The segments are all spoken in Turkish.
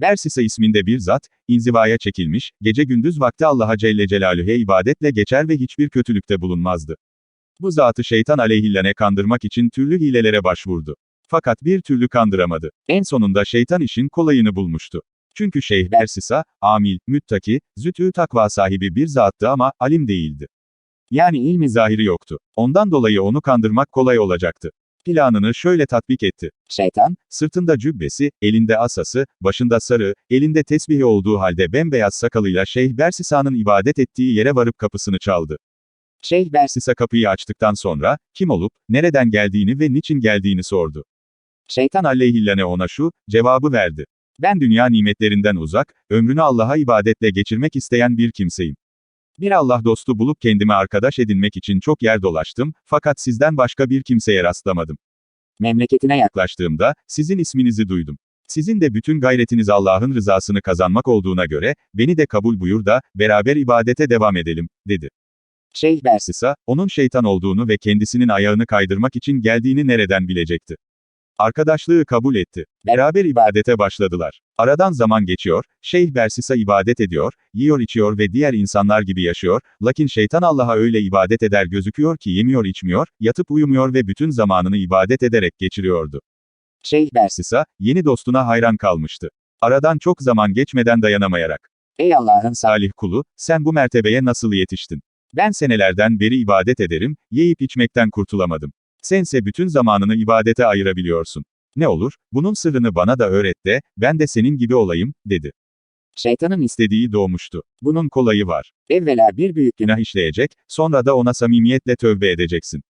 Bersisa isminde bir zat, inzivaya çekilmiş, gece gündüz vakti Allah'a Celle Celaluhu'ya ibadetle geçer ve hiçbir kötülükte bulunmazdı. Bu zatı şeytan aleyhillene kandırmak için türlü hilelere başvurdu. Fakat bir türlü kandıramadı. En sonunda şeytan işin kolayını bulmuştu. Çünkü Şeyh Bersisa, amil, müttaki, zütü takva sahibi bir zattı ama, alim değildi. Yani ilmi zahiri yoktu. Ondan dolayı onu kandırmak kolay olacaktı. Planını şöyle tatbik etti. Şeytan, sırtında cübbesi, elinde asası, başında sarı, elinde tesbihi olduğu halde bembeyaz sakalıyla Şeyh Bersisa'nın ibadet ettiği yere varıp kapısını çaldı. Şeyh Bersisa kapıyı açtıktan sonra, kim olup, nereden geldiğini ve niçin geldiğini sordu. Şeytan aleyhillene ona şu, cevabı verdi. Ben dünya nimetlerinden uzak, ömrünü Allah'a ibadetle geçirmek isteyen bir kimseyim. Bir Allah dostu bulup kendime arkadaş edinmek için çok yer dolaştım, fakat sizden başka bir kimseye rastlamadım. Memleketine yaklaştığımda, sizin isminizi duydum. Sizin de bütün gayretiniz Allah'ın rızasını kazanmak olduğuna göre, beni de kabul buyur da, beraber ibadete devam edelim, dedi. Şeyh Bersisa, onun şeytan olduğunu ve kendisinin ayağını kaydırmak için geldiğini nereden bilecekti? Arkadaşlığı kabul etti. Beraber ibadete başladılar. Aradan zaman geçiyor, Şeyh Bersisa ibadet ediyor, yiyor içiyor ve diğer insanlar gibi yaşıyor, lakin şeytan Allah'a öyle ibadet eder gözüküyor ki yemiyor içmiyor, yatıp uyumuyor ve bütün zamanını ibadet ederek geçiriyordu. Şeyh Bersisa, yeni dostuna hayran kalmıştı. Aradan çok zaman geçmeden dayanamayarak. Ey Allah'ın salih kulu, sen bu mertebeye nasıl yetiştin? Ben senelerden beri ibadet ederim, yiyip içmekten kurtulamadım. Sense bütün zamanını ibadete ayırabiliyorsun. Ne olur, bunun sırrını bana da öğret de, ben de senin gibi olayım, dedi. Şeytanın istediği doğmuştu. Bunun kolayı var. Evvela bir büyük günah işleyecek, sonra da ona samimiyetle tövbe edeceksin.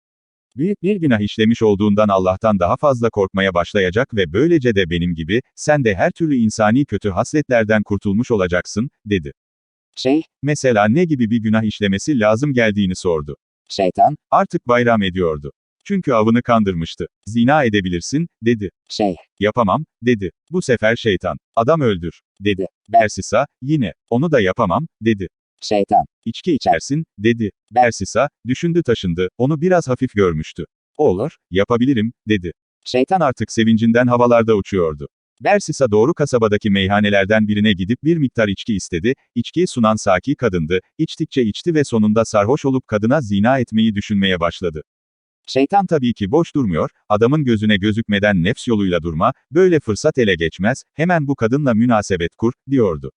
Büyük bir günah işlemiş olduğundan Allah'tan daha fazla korkmaya başlayacak ve böylece de benim gibi, sen de her türlü insani kötü hasletlerden kurtulmuş olacaksın, dedi. Şey, mesela ne gibi bir günah işlemesi lazım geldiğini sordu. Şeytan, artık bayram ediyordu. Çünkü avını kandırmıştı. Zina edebilirsin, dedi. Şey, yapamam, dedi. Bu sefer şeytan, adam öldür, dedi. Bersisa, yine, onu da yapamam, dedi. Şeytan, içki içersin, dedi. Bersisa, düşündü taşındı, onu biraz hafif görmüştü. Olur, yapabilirim, dedi. Şeytan artık sevincinden havalarda uçuyordu. Bersisa doğru kasabadaki meyhanelerden birine gidip bir miktar içki istedi, içkiyi sunan saki kadındı, içtikçe içti ve sonunda sarhoş olup kadına zina etmeyi düşünmeye başladı. Şeytan tabii ki boş durmuyor, adamın gözüne gözükmeden nefs yoluyla durma, böyle fırsat ele geçmez, hemen bu kadınla münasebet kur, diyordu.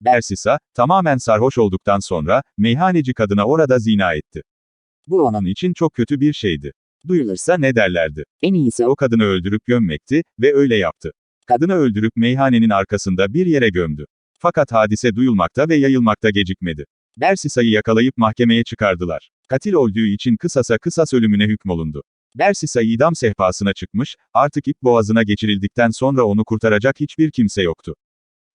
Bersisa, tamamen sarhoş olduktan sonra, meyhaneci kadına orada zina etti. Bu onun için çok kötü bir şeydi. Duyulursa ne derlerdi? En iyisi o kadını öldürüp gömmekti, ve öyle yaptı. Kadını öldürüp meyhanenin arkasında bir yere gömdü. Fakat hadise duyulmakta ve yayılmakta gecikmedi. Bersisa'yı yakalayıp mahkemeye çıkardılar. Katil olduğu için kısasa kısas ölümüne hükmolundu. Bersisa idam sehpasına çıkmış, artık ip boğazına geçirildikten sonra onu kurtaracak hiçbir kimse yoktu.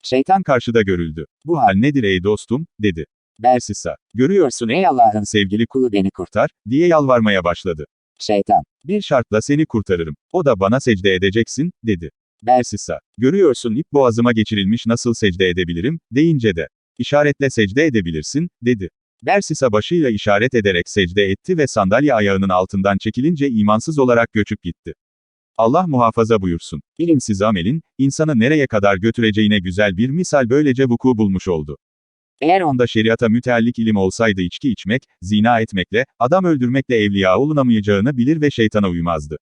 Şeytan karşıda görüldü. Bu hal nedir ey dostum, dedi. Bersisa, görüyorsun ey Allah'ın sevgili kulu beni kurtar, diye yalvarmaya başladı. Şeytan, bir şartla seni kurtarırım, o da bana secde edeceksin, dedi. Bersisa, görüyorsun ip boğazıma geçirilmiş nasıl secde edebilirim, deyince de, işaretle secde edebilirsin, dedi. Bersisa başıyla işaret ederek secde etti ve sandalye ayağının altından çekilince imansız olarak göçüp gitti. Allah muhafaza buyursun. İlimsiz amelin, insanı nereye kadar götüreceğine güzel bir misal böylece vuku bulmuş oldu. Eğer onda şeriata müteallik ilim olsaydı içki içmek, zina etmekle, adam öldürmekle evliya olunamayacağını bilir ve şeytana uymazdı.